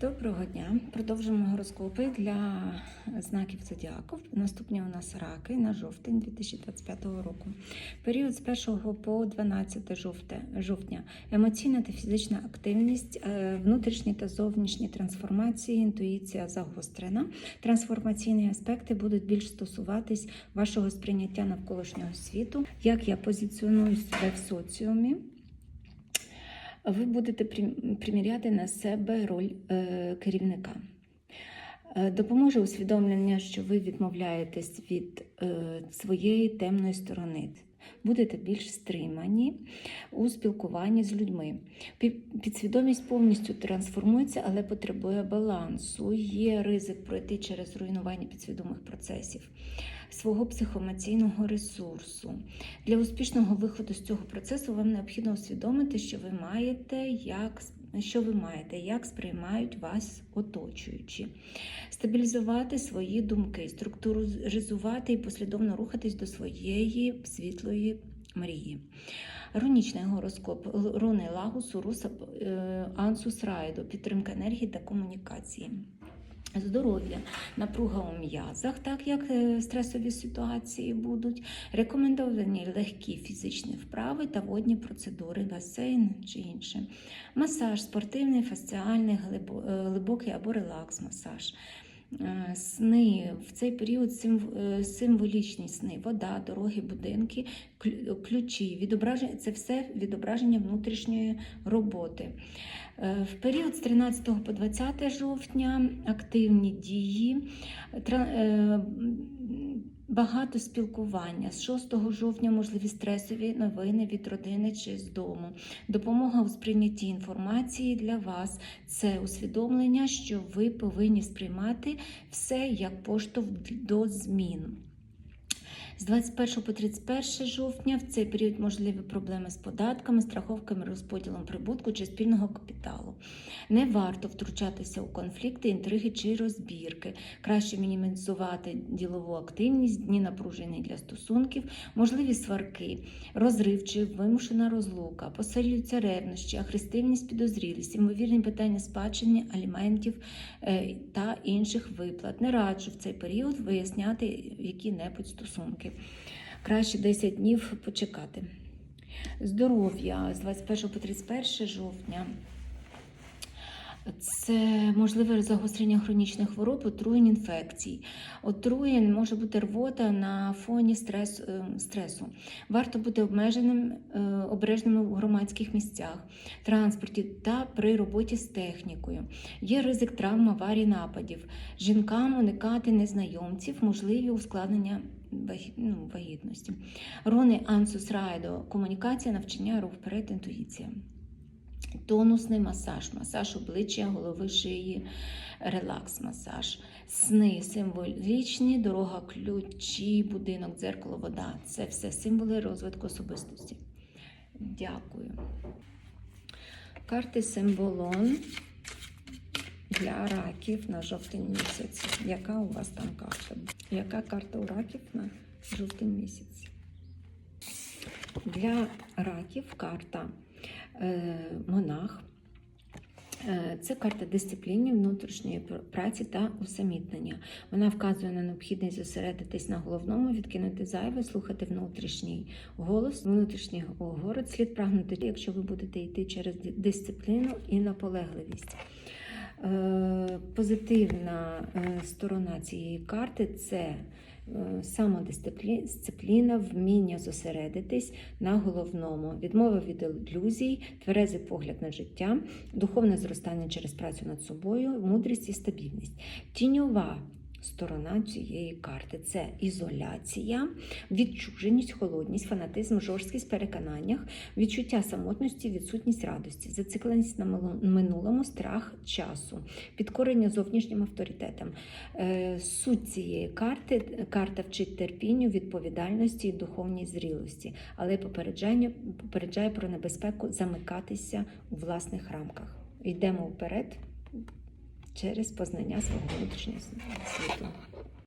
Доброго дня. Продовжуємо гороскопи для знаків зодіаку. Наступні у нас раки на жовтень 2025 року. Період з 1 по 12 жовте- жовтня. Емоційна та фізична активність, е, внутрішні та зовнішні трансформації, інтуїція загострена. Трансформаційні аспекти будуть більш стосуватись вашого сприйняття навколишнього світу, як я позиціоную себе в соціумі. Ви будете прим- приміряти на себе роль е, керівника. Е, Допоможе усвідомлення, що ви відмовляєтесь від е, своєї темної сторони. Будете більш стримані у спілкуванні з людьми. Пі- Підсвідомість повністю трансформується, але потребує балансу. Є ризик пройти через руйнування підсвідомих процесів, свого психоемоційного ресурсу. Для успішного виходу з цього процесу вам необхідно усвідомити, що ви маєте, як що ви маєте, як сприймають вас оточуючі, стабілізувати свої думки, структуризувати і послідовно рухатись до своєї світлої мрії. Рунічний гороскоп руни Лагусу, Руса е, Ансус Райду, підтримка енергії та комунікації. Здоров'я, напруга у м'язах, так як е, стресові ситуації будуть, рекомендовані легкі фізичні вправи та водні процедури, басейн чи інше. Масаж, спортивний, фасціальний, е, глибокий або релакс-масаж. Е, Сни. В цей період е, символічні сни, вода, дороги, будинки, ключі, відображення це все відображення внутрішньої роботи. Е, В період з 13 по 20 жовтня активні дії, багато спілкування. З 6 жовтня можливі стресові новини від родини чи з дому. Допомога у сприйнятті інформації для вас це усвідомлення, що ви повинні сприймати все як поштовх до змін. З 21 по 31 жовтня в цей період можливі проблеми з податками, страховками, розподілом прибутку чи спільного капіталу. Не варто втручатися у конфлікти, інтриги чи розбірки. Краще мінімізувати ділову активність, дні напружені для стосунків, можливі сварки, розрив чи вимушена розлука, посилюються ревнощі, агресивність, підозрілість, ймовірні питання спадщини, аліментів е, та інших виплат. Не раджу в цей період виясняти які-небудь стосунки. Краще 10 днів почекати. Здоров'я з 21 по 31 жовтня. Це можливе загострення хронічних хвороб, отруєнь інфекцій. Отруєнь може бути рвота на фоні стрес, е, стресу. Варто бути обмеженим, е, обережними в громадських місцях, транспорті та при роботі з технікою. Є ризик травм, аварій, нападів. Жінкам уникати незнайомців, можливі ускладнення ну, вагітності. Рони Ансус Райдо, комунікація, навчання, рух вперед, інтуїція. Тонусний масаж, масаж обличчя, голови, шиї, релакс-масаж, сни символічні, дорога, ключі, будинок, дзеркало, вода. Це все символи розвитку особистості. Дякую. Карти символон для раків на жовтень місяць. Яка у вас там карта? Яка карта у раків на жовтень місяць? Для раків карта монах. Е, Це карта дисципліни, внутрішньої праці та усамітнення. Вона вказує на необхідність зосередитись на головному, відкинути зайве, слухати внутрішній голос, внутрішній город слід прагнути, якщо ви будете йти через дисципліну і наполегливість. Е, Позитивна е, сторона цієї карти це е, самодисципліна, вміння зосередитись на головному, відмова від ілюзій, тверезий погляд на життя, духовне зростання через працю над собою, мудрість і стабільність. Тіньова сторона цієї карти це ізоляція, відчуженість, холодність, фанатизм, жорсткість переконаннях, відчуття самотності, відсутність радості, зацикленість на минулому, страх часу, підкорення зовнішнім авторитетам. Е, Суть цієї карти карта вчить терпінню, відповідальності і духовній зрілості, але попереджання попереджає про небезпеку замикатися у власних рамках. Йдемо вперед через познання свого внутрішнього світу.